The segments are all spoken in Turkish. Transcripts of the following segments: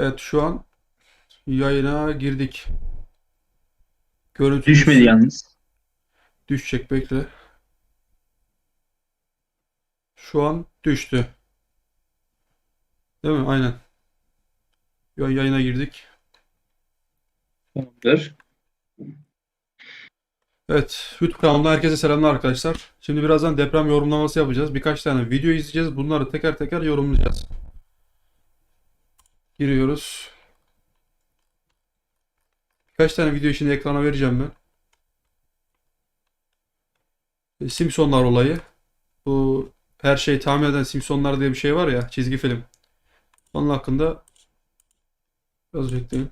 Evet şu an yayına girdik. Görüntümüz Düşmedi yalnız. düşecek bekle. Şu an düştü. Değil mi? Aynen. Şu an yayına girdik. Tamamdır. Evet, YouTube kanalından herkese selamlar arkadaşlar. Şimdi birazdan deprem yorumlaması yapacağız. Birkaç tane video izleyeceğiz. Bunları teker teker yorumlayacağız. Giriyoruz. Birkaç tane video şimdi ekrana vereceğim ben. E, Simpsonlar olayı. Bu her şeyi tahmin eden Simpsonlar diye bir şey var ya, çizgi film. Onun hakkında biraz bekleyin.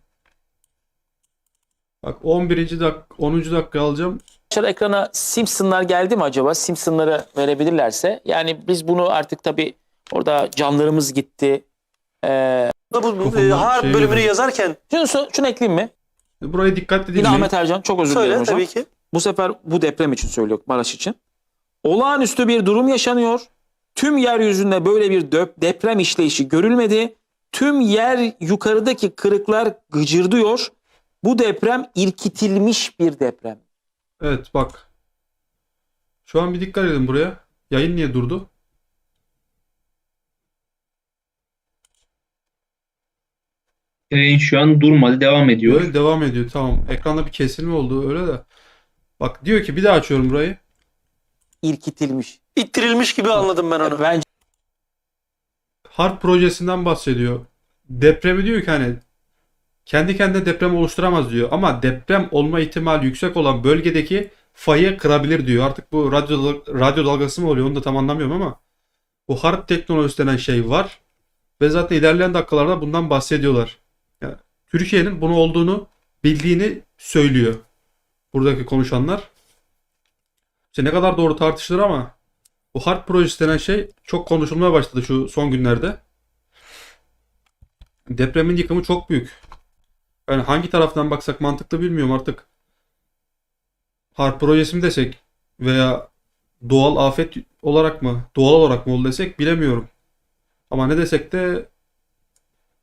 Bak 11. dak 10. dakika alacağım. Arkadaşlar ekrana Simpsonlar geldi mi acaba? Simpsonları verebilirlerse. Yani biz bunu artık tabii orada canlarımız gitti. Ee, Bu Kafamda e, harp şey bölümünü gibi. yazarken şunu, şunu ekleyeyim mi? Burayı dikkatli Yine dinleyin. Ahmet Ercan çok özür dilerim söyle hocam. tabii ki. Bu sefer bu deprem için söylüyor Maraş için. Olağanüstü bir durum yaşanıyor. Tüm yeryüzünde böyle bir döp- deprem işleyişi görülmedi. Tüm yer yukarıdaki kırıklar gıcırdıyor. Bu deprem irkitilmiş bir deprem. Evet bak. Şu an bir dikkat edin buraya. Yayın niye durdu? Yayın şu an durmadı. Devam ediyor. Böyle devam ediyor. Tamam. Ekranda bir kesilme oldu öyle de. Bak diyor ki bir daha açıyorum burayı. İrkitilmiş. İttirilmiş gibi anladım ben onu. Bence Harp projesinden bahsediyor. Depremi diyor ki hani kendi kendine deprem oluşturamaz diyor. Ama deprem olma ihtimali yüksek olan bölgedeki fayı kırabilir diyor. Artık bu radyo, radyo dalgası mı oluyor onu da tam anlamıyorum ama bu harp teknolojisi denen şey var. Ve zaten ilerleyen dakikalarda bundan bahsediyorlar. Türkiye'nin bunu olduğunu bildiğini söylüyor. Buradaki konuşanlar. İşte ne kadar doğru tartışılır ama bu harp projesi denen şey çok konuşulmaya başladı şu son günlerde. Depremin yıkımı çok büyük. Yani hangi taraftan baksak mantıklı bilmiyorum artık. Harp projesi mi desek veya doğal afet olarak mı, doğal olarak mı oldu desek bilemiyorum. Ama ne desek de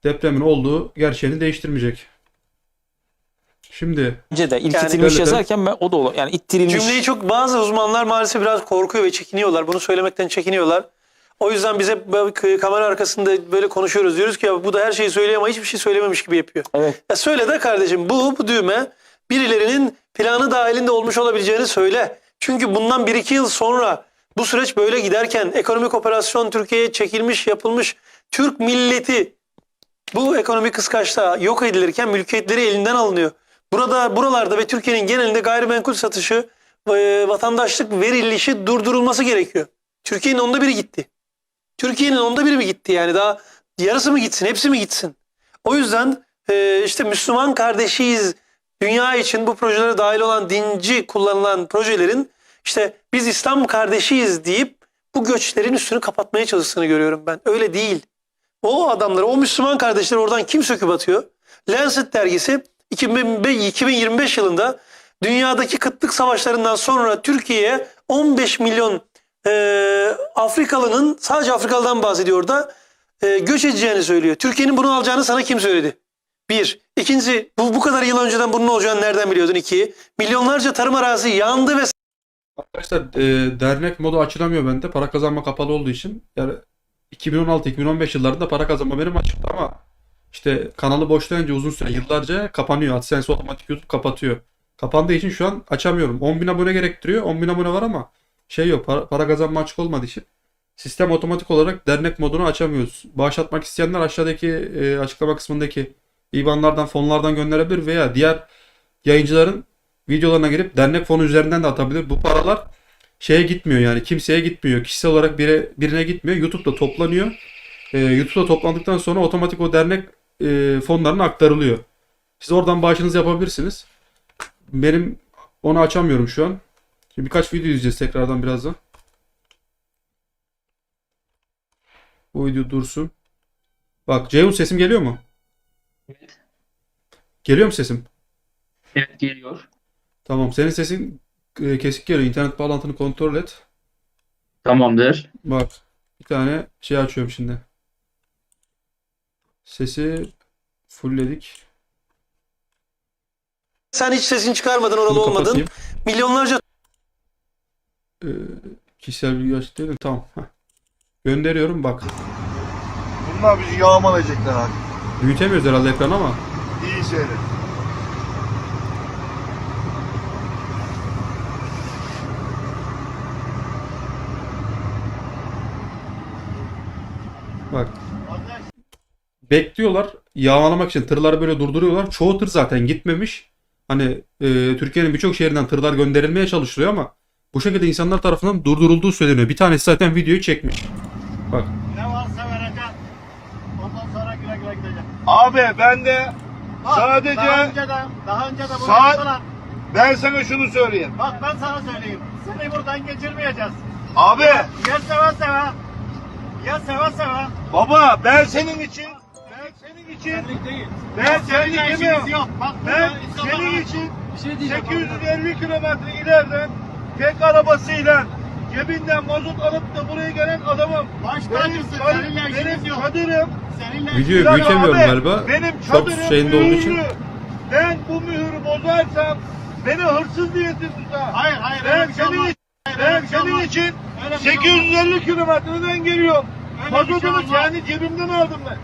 depremin olduğu gerçeğini değiştirmeyecek. Şimdi de irkitilmiş Yani- yazarken ben o da olur. Yani ittirilmiş. Cümleyi çok bazı uzmanlar maalesef biraz korkuyor ve çekiniyorlar. Bunu söylemekten çekiniyorlar. O yüzden bize böyle k- kamera arkasında böyle konuşuyoruz. Diyoruz ki ya bu da her şeyi söylüyor ama hiçbir şey söylememiş gibi yapıyor. Evet. Ya söyle de kardeşim bu, bu düğme birilerinin planı dahilinde olmuş olabileceğini söyle. Çünkü bundan 1-2 yıl sonra bu süreç böyle giderken ekonomik operasyon Türkiye'ye çekilmiş yapılmış Türk milleti bu ekonomik kıskaçta yok edilirken mülkiyetleri elinden alınıyor. Burada buralarda ve Türkiye'nin genelinde gayrimenkul satışı e, vatandaşlık verilişi durdurulması gerekiyor. Türkiye'nin onda biri gitti. Türkiye'nin onda biri mi gitti yani daha yarısı mı gitsin hepsi mi gitsin? O yüzden e, işte Müslüman kardeşiyiz dünya için bu projelere dahil olan dinci kullanılan projelerin işte biz İslam kardeşiyiz deyip bu göçlerin üstünü kapatmaya çalıştığını görüyorum ben. Öyle değil. O adamları, o Müslüman kardeşleri oradan kim söküp atıyor? Lancet dergisi 2005 2025 yılında dünyadaki kıtlık savaşlarından sonra Türkiye'ye 15 milyon e, Afrikalının sadece Afrikalı'dan bahsediyor da e, göç edeceğini söylüyor. Türkiye'nin bunu alacağını sana kim söyledi? Bir. İkincisi bu, bu kadar yıl önceden bunun olacağını nereden biliyordun? İki. Milyonlarca tarım arazisi yandı ve Arkadaşlar e, dernek modu açılamıyor bende. Para kazanma kapalı olduğu için. Yani 2016-2015 yıllarında para kazanma benim açıktı ama işte kanalı boşlayınca uzun süre yıllarca kapanıyor. AdSense otomatik YouTube kapatıyor. Kapandığı için şu an açamıyorum. 10.000 abone gerektiriyor. 10.000 abone var ama şey yok. Para, para kazanma açık olmadığı için sistem otomatik olarak dernek modunu açamıyoruz. Bağış atmak isteyenler aşağıdaki e, açıklama kısmındaki IBAN'lardan, fonlardan gönderebilir veya diğer yayıncıların videolarına girip dernek fonu üzerinden de atabilir. Bu paralar şeye gitmiyor yani kimseye gitmiyor. Kişisel olarak bire, birine gitmiyor. YouTube'da toplanıyor. Ee, YouTube'da toplandıktan sonra otomatik o dernek e, fonlarına aktarılıyor. Siz oradan bağışınızı yapabilirsiniz. Benim onu açamıyorum şu an. Şimdi birkaç video izleyeceğiz tekrardan birazdan. Bu video dursun. Bak Ceyhun sesim geliyor mu? Evet. Geliyor mu sesim? Evet geliyor. Tamam. Senin sesin e, kesik geliyor. İnternet bağlantını kontrol et. Tamamdır. Bak. Bir tane şey açıyorum şimdi. Sesi Fullledik. Sen hiç sesini çıkarmadın oralı Bunu olmadın. kapatayım. Milyonlarca Ee, kişisel bilgi açıklayalım. Tamam. Heh. Gönderiyorum bak. Bunlar bizi yağmalayacaklar abi. Büyütemiyoruz herhalde ekran ama. İyi seyret. Bak. Bekliyorlar. Yağmalamak için tırları böyle durduruyorlar. Çoğu tır zaten gitmemiş. Hani e, Türkiye'nin birçok şehrinden tırlar gönderilmeye çalışılıyor ama bu şekilde insanlar tarafından durdurulduğu söyleniyor. Bir tanesi zaten videoyu çekmiş. Bak. Ne varsa vereceksin. Ondan sonra güle güle gideceksin. Abi ben de Bak, Sadece- daha önce de daha önce de bunu Saat- yaptılar. ben sana şunu söyleyeyim. Bak ben sana söyleyeyim. Seni buradan geçirmeyeceğiz. Abi Ya seve seve. Ya seve seve. baba ben senin için ben senin için değil. ben senin işimiz gibi yok. Bak ben burada insanlar- senin için bir şey diyeceğim. 850 kilometre ileriden tek arabasıyla cebinden mazot alıp da buraya gelen adamım. Baş Benim, tacısın. Seninle benim yok. çadırım Seninle Bir dakika büyütemiyorum abi, galiba. Benim Çok çadırım şeyinde olduğu için. Ben bu mühürü bozarsam beni hırsız diye tutar. Hayır hayır. Ben bir şey senin olmaz. için, Hayır, ben bir şey senin olmaz. için Öyle bir şey olmaz. 850 kilometreden geliyorum. Şey Mazotumu olmaz. kendi cebimden aldım ben.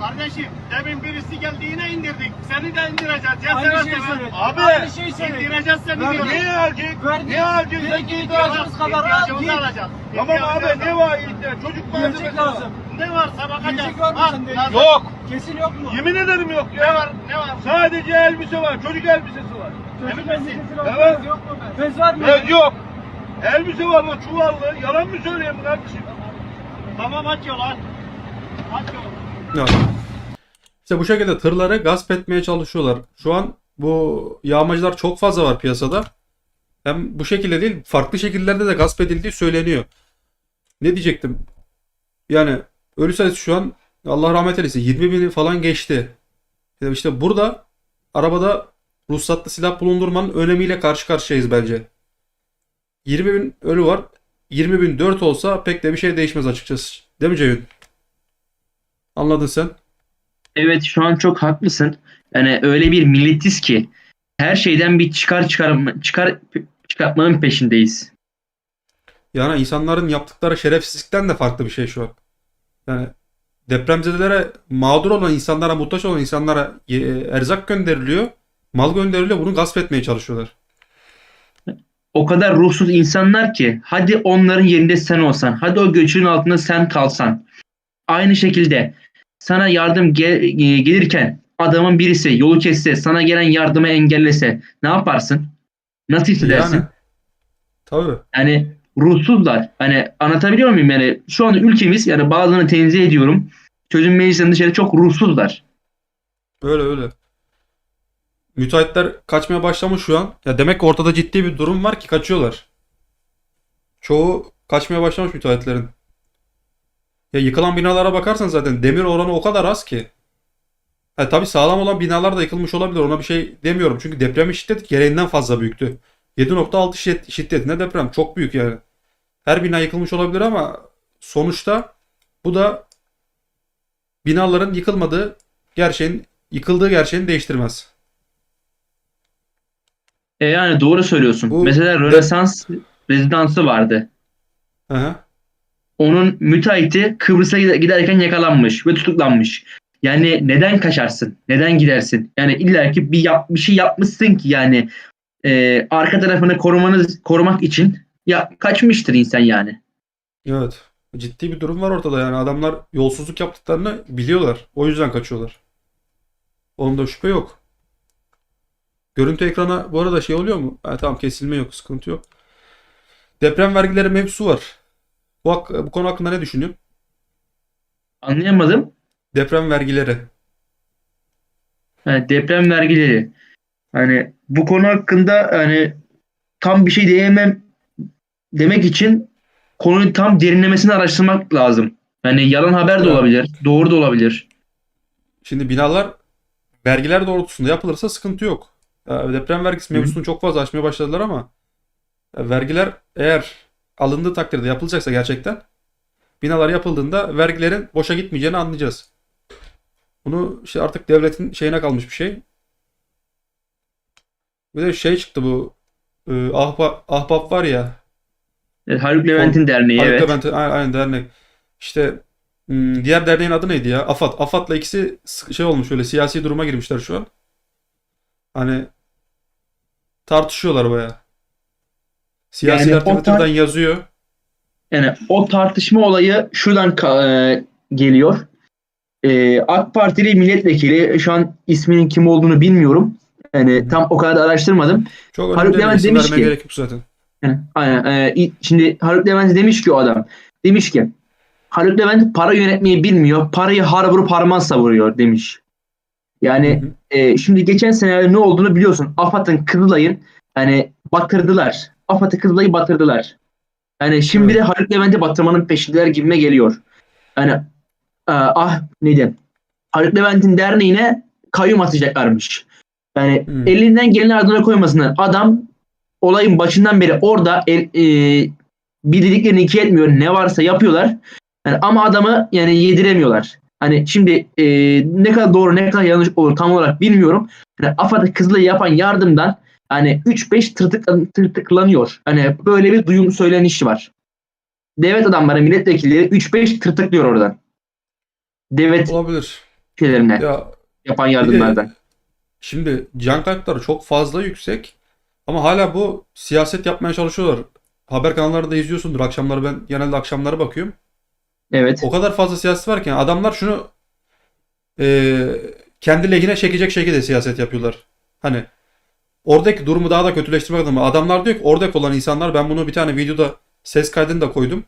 Kardeşim demin birisi geldi yine indirdik. Seni de indireceğiz. Ya Aynı seve şeyi söyledim. Abi, Aynı şeyi söyledim. İndireceğiz seni. Diyorum. niye alacak? Verdi. Niye alacak? Peki ihtiyacımız kadar al, İhtiyacımızı git. alacağız. Tamam abi ne var ihtiyaç? Çocuk Gerçek malzemesi lazım. var. Ne varsa bakacağız. Gerçek var mı Bak, sende? lazım. Yok. Kesin yok mu? Yemin ederim yok Ne ya. var? Ne var? Sadece elbise var. Çocuk elbisesi var. Çocuk Emin misin? elbisesi Evet. Yok mu? Bez var mı? Evet yok. Elbise var lan çuvallı. Yalan mı söyleyeyim kardeşim? Tamam aç yolu aç. İşte bu şekilde tırları gasp etmeye çalışıyorlar. Şu an bu yağmacılar çok fazla var piyasada. Hem bu şekilde değil, farklı şekillerde de gasp edildiği söyleniyor. Ne diyecektim? Yani ölü sayısı şu an Allah rahmet eylesin 20 bini falan geçti. İşte burada arabada ruhsatlı silah bulundurmanın önemiyle karşı karşıyayız bence. 20 bin ölü var. 20 bin 4 olsa pek de bir şey değişmez açıkçası. Değil mi Ceyhun? Anladın sen. Evet şu an çok haklısın. Yani öyle bir milletiz ki her şeyden bir çıkar çıkarma, çıkar çıkartmanın peşindeyiz. Yani insanların yaptıkları şerefsizlikten de farklı bir şey şu an. Yani depremzedelere mağdur olan insanlara, muhtaç olan insanlara e, erzak gönderiliyor. Mal gönderiliyor. Bunu gasp etmeye çalışıyorlar. O kadar ruhsuz insanlar ki hadi onların yerinde sen olsan, hadi o göçün altında sen kalsan. Aynı şekilde sana yardım gel- e, gelirken adamın birisi yolu kesse, sana gelen yardımı engellese ne yaparsın? Nasıl hissedersin? Yani. Tabii. Yani ruhsuzlar. Hani anlatabiliyor muyum? Yani şu anda ülkemiz yani bazılarını tenzih ediyorum. Çözüm meclisinden dışarı çok ruhsuzlar. Öyle öyle. Müteahhitler kaçmaya başlamış şu an. Ya demek ki ortada ciddi bir durum var ki kaçıyorlar. Çoğu kaçmaya başlamış müteahhitlerin. Ya yıkılan binalara bakarsan zaten demir oranı o kadar az ki. Ha, tabii sağlam olan binalar da yıkılmış olabilir. Ona bir şey demiyorum. Çünkü depremin şiddeti gereğinden fazla büyüktü. 7.6 şiddet, şiddetinde deprem. Çok büyük yani. Her bina yıkılmış olabilir ama sonuçta bu da binaların yıkılmadığı gerçeğin yıkıldığı gerçeğini değiştirmez. E yani doğru söylüyorsun. Bu- Mesela Rönesans rezidansı vardı. Hı hı. Onun müteahhiti Kıbrıs'a gide- giderken yakalanmış ve tutuklanmış. Yani neden kaçarsın? Neden gidersin? Yani illaki bir yap, bir şey yapmışsın ki yani e, arka tarafını korumanız korumak için ya kaçmıştır insan yani. Evet. Ciddi bir durum var ortada yani. Adamlar yolsuzluk yaptıklarını biliyorlar. O yüzden kaçıyorlar. Onda şüphe yok. Görüntü ekrana bu arada şey oluyor mu? Ha, tamam kesilme yok. Sıkıntı yok. Deprem vergileri mevzusu var. Bu, hak- bu konu hakkında ne düşünüyorsun? Anlayamadım. Deprem vergileri. Yani deprem vergileri. Hani bu konu hakkında hani tam bir şey diyemem demek için konuyu tam derinlemesine araştırmak lazım. Yani yalan haber de olabilir, doğru da olabilir. Şimdi binalar vergiler doğrultusunda yapılırsa sıkıntı yok. Ya, Deprem vergisi hı. mevzusunu çok fazla açmaya başladılar ama ya, vergiler eğer alındığı takdirde yapılacaksa gerçekten binalar yapıldığında vergilerin boşa gitmeyeceğini anlayacağız. Bunu işte artık devletin şeyine kalmış bir şey. Bir de şey çıktı bu e, Ahbap, Ahbap var ya. Evet, Haluk Levent'in derneği Haluk evet. Levent, aynen, dernek. İşte hmm, diğer derneğin adı neydi ya? AFAD. AFAD'la ikisi şey olmuş öyle siyasi duruma girmişler şu an. Hani tartışıyorlar baya. Siyasiler Yani Twitter'dan yazıyor. Yani o tartışma olayı şuradan e, geliyor. E, AK Partili milletvekili şu an isminin kim olduğunu bilmiyorum. Yani tam o kadar da araştırmadım. Çok önemli. Levent demiş ki- gerek yok zaten. Yani, aynen. e, şimdi Haluk Levent demiş ki o adam. Demiş ki Haluk Levent para yönetmeyi bilmiyor. Parayı har vurup harman savuruyor demiş. Yani Hı hı. e, şimdi geçen senelerde ne olduğunu biliyorsun. AFAD'ın Kızılay'ın hani batırdılar. AFAD'ı Kızılay'ı batırdılar. Yani şimdi Evet. de Haluk Levent'i batırmanın peşindeler gibime geliyor. Yani e, ah neydi? Haluk Levent'in derneğine kayyum atacaklarmış. Yani Hmm. elinden geleni ardına koymasınlar. Adam olayın başından beri orada el, e, bir dediklerini iki etmiyor. Ne varsa yapıyorlar. Yani ama adamı yani yediremiyorlar. Hani şimdi e, ne kadar doğru ne kadar yanlış olur tam olarak bilmiyorum. Yani AFAD'a Kızılay'ı yapan yardımdan hani 3-5 tırtık, tırtıklanıyor. Hani böyle bir duyum söylenişi var. Devlet adamları milletvekilleri 3-5 tırtıklıyor oradan. Devlet Olabilir. şeylerine Ya yapan yardımlardan. Şimdi can kayıpları çok fazla yüksek ama hala bu siyaset yapmaya çalışıyorlar. Haber kanallarında izliyorsundur. Akşamları ben genelde akşamları bakıyorum. Evet. O kadar fazla siyaset var ki adamlar şunu e, kendi lehine çekecek şekilde siyaset yapıyorlar. Hani oradaki durumu daha da kötüleştirmek adına adamlar diyor ki oradaki olan insanlar ben bunu bir tane videoda ses kaydını da koydum.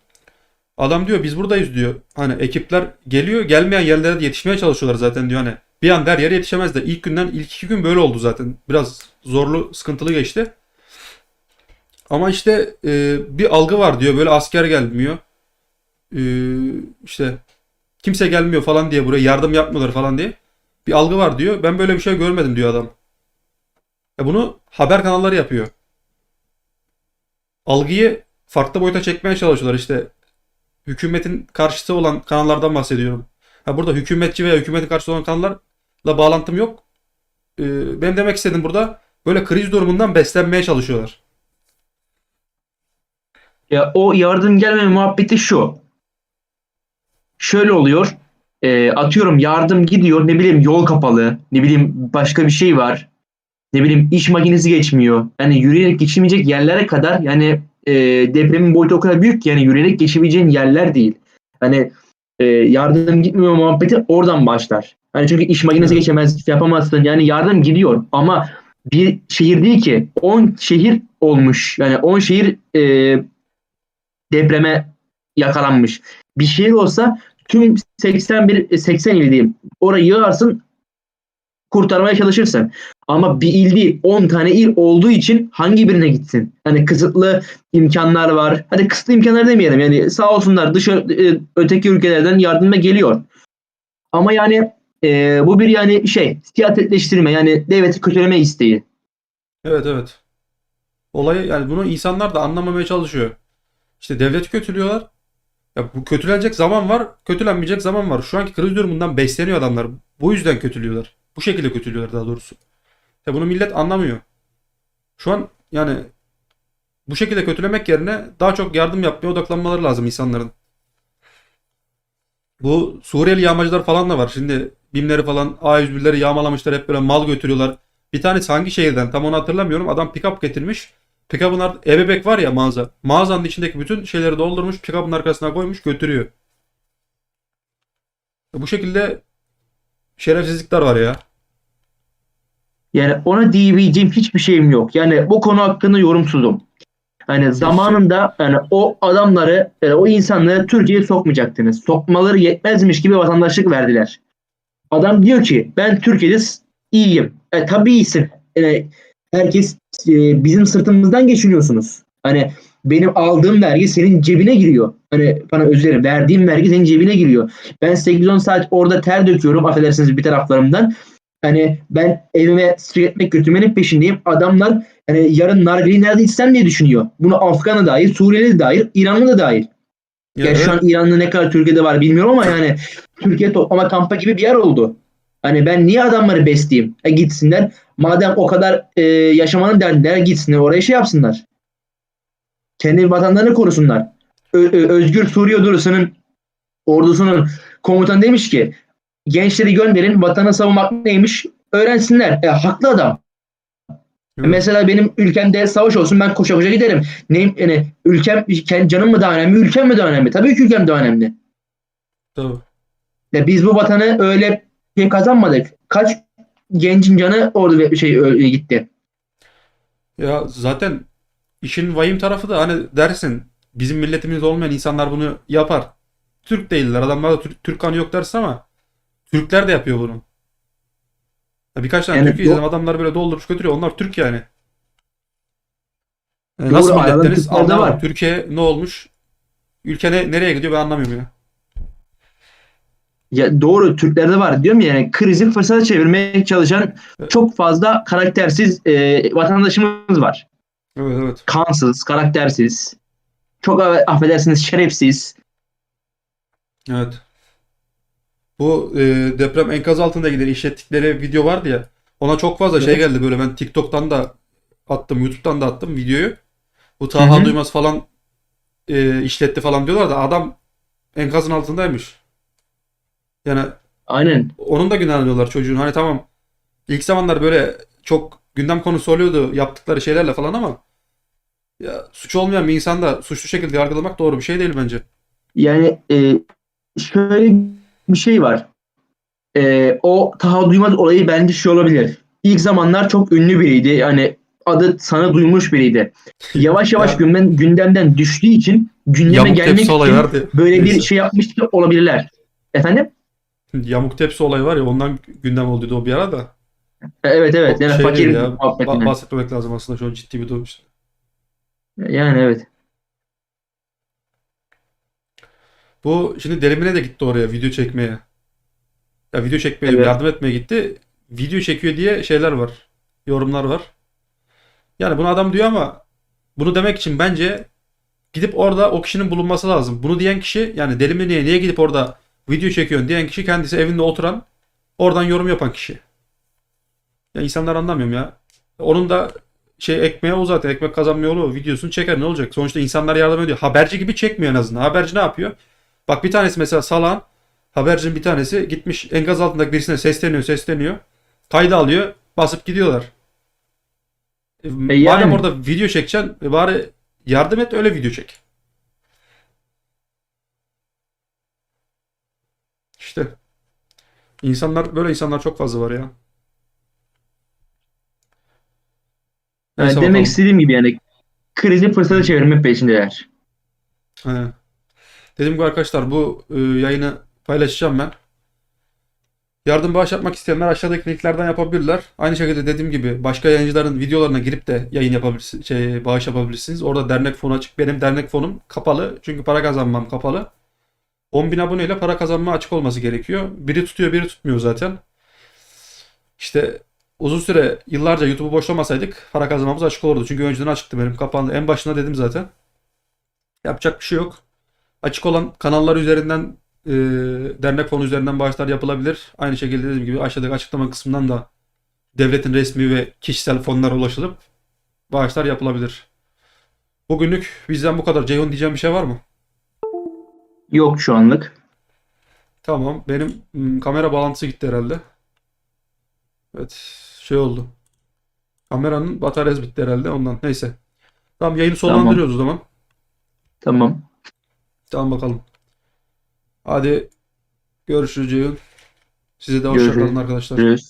Adam diyor biz buradayız diyor. Hani ekipler geliyor gelmeyen yerlere de yetişmeye çalışıyorlar zaten diyor hani. Bir anda her yere yetişemezler. İlk günden ilk iki gün böyle oldu zaten. Biraz zorlu sıkıntılı geçti. Ama işte e, bir algı var diyor böyle asker gelmiyor. E, işte kimse gelmiyor falan diye buraya yardım yapmıyorlar falan diye. Bir algı var diyor. Ben böyle bir şey görmedim diyor adam. Ya bunu haber kanalları yapıyor. Algıyı farklı boyuta çekmeye çalışıyorlar işte. Hükümetin karşıtı olan kanallardan bahsediyorum. Ha burada hükümetçi veya hükümetin karşıtı olan kanallarla bağlantım yok. Ee, benim demek istediğim burada böyle kriz durumundan beslenmeye çalışıyorlar. Ya o yardım gelme muhabbeti şu. Şöyle oluyor. E, atıyorum yardım gidiyor. Ne bileyim yol kapalı. Ne bileyim başka bir şey var. Ne bileyim iş makinesi geçmiyor. Yani yürüyerek geçilmeyecek yerlere kadar yani e, depremin boyutu o kadar büyük ki yani yürüyerek geçebileceğin yerler değil. Hani e, yardım gitmiyor muhabbeti oradan başlar. Hani çünkü iş makinesi geçemez, şey yapamazsın. Yani yardım gidiyor ama bir şehir değil ki 10 şehir olmuş. Yani 10 şehir e, depreme yakalanmış. Bir şehir olsa tüm 81 80 il diyeyim. Orayı yığarsın kurtarmaya çalışırsın. Ama bir il değil 10 tane il olduğu için hangi birine gitsin? Hani kısıtlı imkanlar var. Hadi kısıtlı imkanlar demeyelim. Yani sağ olsunlar dışarı e, öteki ülkelerden yardıma geliyor. Ama yani e, bu bir yani şey siyasetleştirme yani devleti kötüleme isteği. Evet evet. Olayı yani bunu insanlar da anlamamaya çalışıyor. İşte devleti kötülüyorlar. Ya bu kötülenecek zaman var, kötülenmeyecek zaman var. Şu anki kriz durumundan besleniyor adamlar. Bu yüzden kötülüyorlar. Bu şekilde kötülüyorlar daha doğrusu. Ya bunu millet anlamıyor. Şu an yani bu şekilde kötülemek yerine daha çok yardım yapmaya odaklanmaları lazım insanların. Bu Suriyeli yağmacılar falan da var. Şimdi BİM'leri falan A101'leri yağmalamışlar. Hep böyle mal götürüyorlar. Bir tanesi hangi şehirden tam onu hatırlamıyorum. Adam pick-up getirmiş. Pick-up'ın art- ebebek var ya mağaza. Mağazanın içindeki bütün şeyleri doldurmuş. Pick-up'ın arkasına koymuş götürüyor. Bu şekilde şerefsizlikler var ya. Yani ona diyebileceğim hiçbir şeyim yok. Yani bu konu hakkında yorumsuzum. Hani zamanında yani o adamları, yani o insanları Türkiye'ye sokmayacaktınız. Sokmaları yetmezmiş gibi vatandaşlık verdiler. Adam diyor ki ben Türkiye'de iyiyim. E tabii iyisin. E, herkes e, bizim sırtımızdan geçiniyorsunuz. Hani benim aldığım vergi senin cebine giriyor. Hani bana özür dilerim verdiğim vergi senin cebine giriyor. Ben 8-10 saat orada ter döküyorum affedersiniz bir taraflarımdan. Hani ben evime sıcak ekmek götürmenin peşindeyim. Adamlar hani yarın nargileyi nerede içsem diye düşünüyor. Bunu Afgan'a dair, Suriyeli dair, İranlı da dair. Ya Yani şu an İranlı ne kadar Türkiye'de var bilmiyorum ama yani Türkiye toplama kampı gibi bir yer oldu. Hani ben niye adamları besleyeyim? E gitsinler. Madem o kadar e, yaşamanın derdindeler gitsinler oraya şey yapsınlar. Kendi vatanlarını korusunlar. Ö- Ö- Özgür Suriye ordusunun ordusunun komutanı demiş ki gençleri gönderin vatanı savunmak neymiş öğrensinler. E, haklı adam. Evet. Mesela benim ülkemde savaş olsun ben koşa koşa giderim. Neyim, yani ülkem, canım mı daha önemli, ülkem mi daha önemli? Tabii ki ülkem daha önemli. Tabii. Ya biz bu vatanı öyle şey kazanmadık. Kaç gencin canı orada bir şey ö- gitti. Ya zaten işin vahim tarafı da hani dersin bizim milletimiz olmayan insanlar bunu yapar. Türk değiller. Adamlarda Türk, Türk kanı yok dersin ama Türkler de yapıyor bunu. Ya birkaç tane Yani Türk izledim adamlar böyle doldurup götürüyor. Onlar Türk yani. E, Doğru, nasıl de anlamadım. Türkiye ne olmuş? Ülke ne- nereye gidiyor ben anlamıyorum ya. Ya doğru Türklerde var diyorum ya yani krizi fırsata çevirmeye çalışan çok fazla karaktersiz e, vatandaşımız var. Evet evet. Kansız, karaktersiz. Çok affedersiniz şerefsiz. Evet. Bu e, deprem enkaz altında gider işlettikleri video vardı ya. Ona çok fazla şey Evet. geldi böyle ben TikTok'tan da attım, YouTube'dan da attım videoyu. Bu Taha hı. Duymaz falan e, işletti falan diyorlar da adam enkazın altındaymış. Yani Aynen. onun da günahını alıyorlar çocuğun. Hani tamam ilk zamanlar böyle çok gündem konusu oluyordu yaptıkları şeylerle falan ama ya suç olmayan bir insan da suçlu şekilde yargılamak doğru bir şey değil bence. Yani e, şöyle bir şey var. E, o Taha Duymaz olayı bence şey olabilir. İlk zamanlar çok ünlü biriydi. Yani adı sana duymuş biriydi. Yavaş yavaş Ya. gündem, gündemden düştüğü için gündeme Yamuk gelmek için vardı. böyle bir Neyse. şey yapmış olabilirler. Efendim? Yamuk tepsi olayı var ya ondan gündem olduydu o bir ara da. Evet evet. O Yani şey fakir ya. Ba- bahsetmemek lazım aslında şu an ciddi bir durum işte. Yani evet. Bu şimdi Delimine de gitti oraya video çekmeye. Ya video çekmeye Evet. yardım etmeye gitti. Video çekiyor diye şeyler var. Yorumlar var. Yani bunu adam diyor ama bunu demek için bence gidip orada o kişinin bulunması lazım. Bunu diyen kişi yani Delimine'ye niye gidip orada video çekiyorsun diyen kişi kendisi evinde oturan oradan yorum yapan kişi. Ya insanlar anlamıyorum ya. Onun da şey ekmeği o zaten ekmek kazanma yolu o. videosunu çeker ne olacak? Sonuçta insanlar yardım ediyor. Haberci gibi çekmiyor en azından. Haberci ne yapıyor? Bak bir tanesi mesela Salan habercinin bir tanesi gitmiş enkaz altındaki birisine sesleniyor sesleniyor. Kayda alıyor basıp gidiyorlar. E, madem yani. orada video çekeceksin e, bari yardım et öyle video çek. İşte insanlar böyle insanlar çok fazla var ya. Yani Neyse demek bakalım. istediğim gibi yani krizi fırsata çevirme peşindeler. He. Dediğim gibi arkadaşlar bu e, yayını paylaşacağım ben. Yardım bağış yapmak isteyenler aşağıdaki linklerden yapabilirler. Aynı şekilde dediğim gibi başka yayıncıların videolarına girip de yayın yapabilirsiniz, şey, bağış yapabilirsiniz. Orada dernek fonu açık. Benim dernek fonum kapalı. Çünkü para kazanmam kapalı. 10.000 aboneyle para kazanma açık olması gerekiyor. Biri tutuyor, biri tutmuyor zaten. İşte uzun süre yıllarca YouTube'u boşlamasaydık para kazanmamız açık olurdu. Çünkü önceden açıktı benim kapandı. En başında dedim zaten. Yapacak bir şey yok. Açık olan kanallar üzerinden e, dernek fonu üzerinden bağışlar yapılabilir. Aynı şekilde dediğim gibi aşağıdaki açıklama kısmından da devletin resmi ve kişisel fonlara ulaşılıp bağışlar yapılabilir. Bugünlük bizden bu kadar. Ceyhun diyeceğim bir şey var mı? Yok şu anlık. Tamam. Benim mm, kamera bağlantısı gitti herhalde. Evet. Şey oldu. Kameranın bataryası bitti herhalde ondan. Neyse. Tamam yayını sonlandırıyoruz o zaman. Tamam. Tamam bakalım. Hadi görüşürüz Ceyhun. Size de hoşça Görüşürüz. kalın arkadaşlar. Görüşürüz.